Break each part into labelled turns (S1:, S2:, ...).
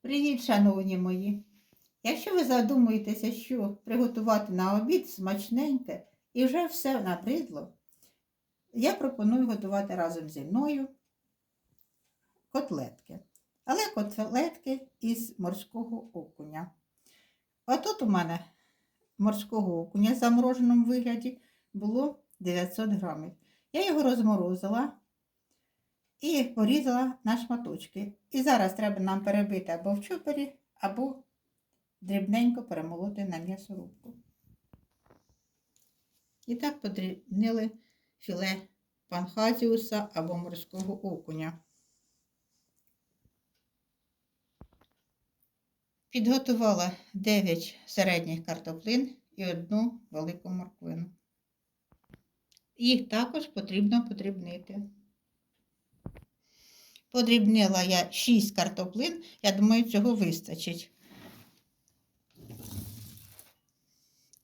S1: Привіт, шановні мої! Якщо ви задумуєтеся, що приготувати на обід смачненьке і вже все набридло, я пропоную готувати разом зі мною котлетки. Але котлетки із морського окуня. А у мене морського окуня в замороженому вигляді було 900 грамів. Я його розморозила і порізала на шматочки. І зараз треба нам перебити або в чупері, або дрібненько перемолоти на м'ясорубку. І так подрібнили філе панхазіуса або морського окуня. Підготувала 9 середніх картоплин і одну велику морквину. Їх також потрібно подрібнити. Подрібнила я 6 картоплин, я думаю, цього вистачить.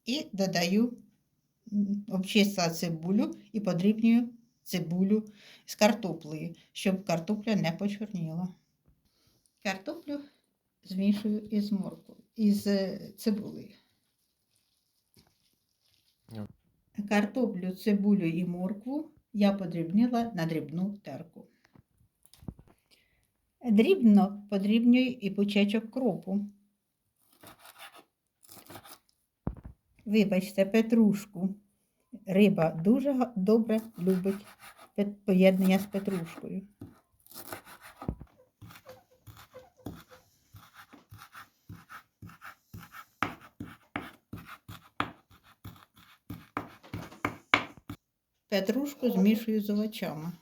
S1: І додаю, обчистила цибулю і подрібнюю цибулю з картоплею, щоб картопля не почорніла. Картоплю змішую із морквою, із е, цибулею. Картоплю, цибулю і моркву я подрібнила на дрібну терку. Дрібно подрібнюю і пучечок кропу. Вибачте, петрушку. Риба дуже добре любить поєднання з петрушкою. Петрушку змішую з овочами.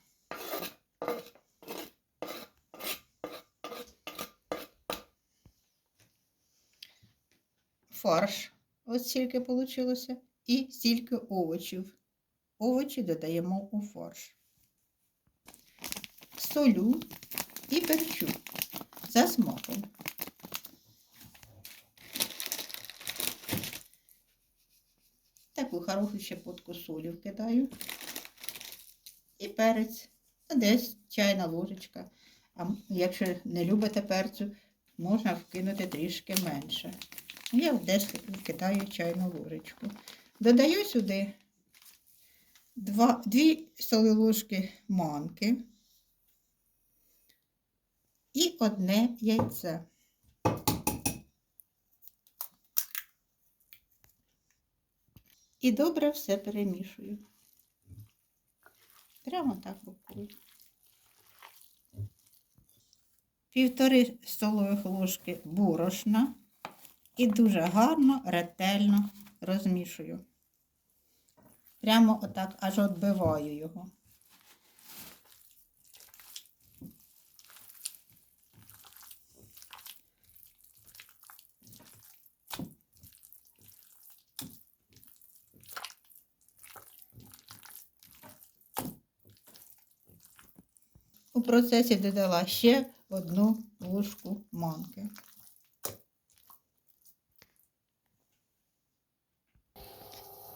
S1: Фарш, ось стільки вийшло, і стільки овочів. Овочі додаємо у фарш. Солю і перчу за смаком. Таку хорошу щепотку солі вкидаю. І перець. Ну, Десь чайна ложечка. А якщо не любите перцю, можна вкинути трішки менше. Я десь вкидаю чайну ложечку. Додаю сюди 2 столові ложки манки і одне яйце. І добре все перемішую. Прямо так рукою. Півтори столових ложки борошна і дуже гарно, ретельно розмішую. Прямо отак аж відбиваю його. У процесі додала ще одну ложку манки.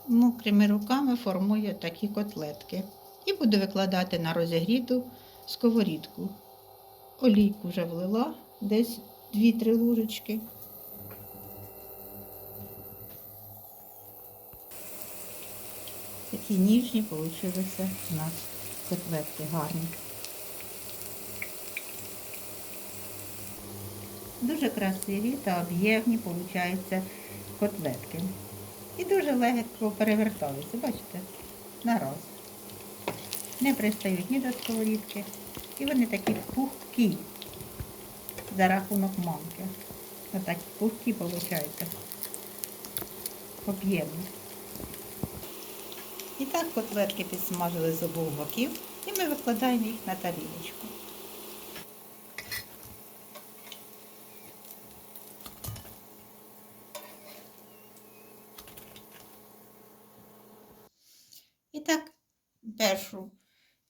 S1: Мокрими руками формую такі котлетки і буду викладати на розігріту сковорідку. Олійку вже влила, десь 2-3 ложечки. Такі ніжні вийшли у нас котлетки гарні. Дуже красиві та об'ємні виходять котлетки. І дуже легко перевертаються, бачите, на раз. Не пристають ні до сковорідки. І вони такі пухкі за рахунок манки. Отакі пухкі виходять. Об'ємні. І так котлетки підсмажили з обох боків і ми викладаємо їх на тарілочку. І так, першу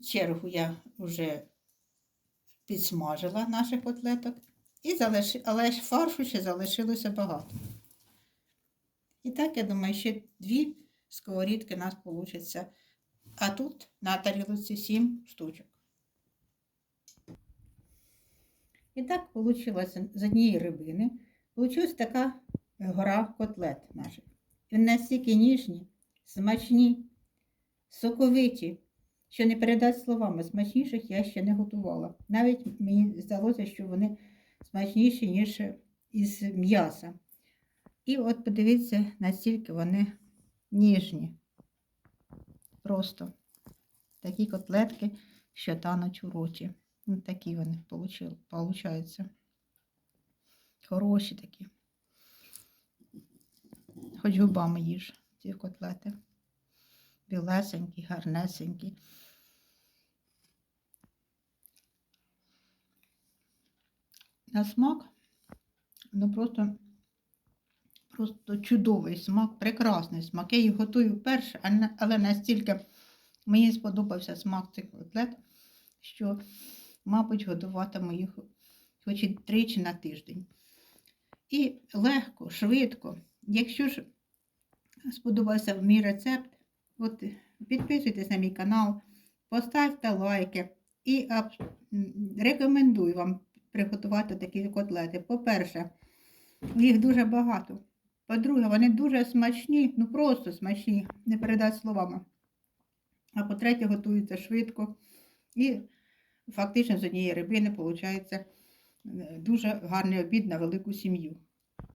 S1: чергу я вже підсмажила наших котлеток, і залиш... але фаршу ще залишилося багато. І так, я думаю, ще дві сковорідки у нас вийде. А тут на тарілці сім штучок. І так вийшло з однієї рибини. Получилась така гора котлет наших. Вони настільки ніжні, смачні, соковиті, що не передати словами. Смачніших я ще не готувала. Навіть мені здалося, що вони смачніші, ніж із м'яса. І от подивіться, наскільки вони ніжні. Просто такі котлетки, що тануть у роті. Ну, такі вони получаються. Хороші такі. Хоч губами їж ці котлети. Білесенькі, гарнесенькі. На смак, ну просто, просто чудовий смак, прекрасний смак. Я їх готую вперше, але настільки мені сподобався смак цих котлет, що, мабуть, готуватиму їх хоч і тричі на тиждень. І легко, швидко. Якщо ж сподобався мій рецепт, от підписуйтесь на мій канал, поставте лайки і рекомендую вам приготувати такі котлети. По-перше, їх дуже багато. По-друге, вони дуже смачні, ну просто смачні, не передати словами. А по-третє, готуються швидко. І фактично з однієї рибини виходить дуже гарний обід на велику сім'ю.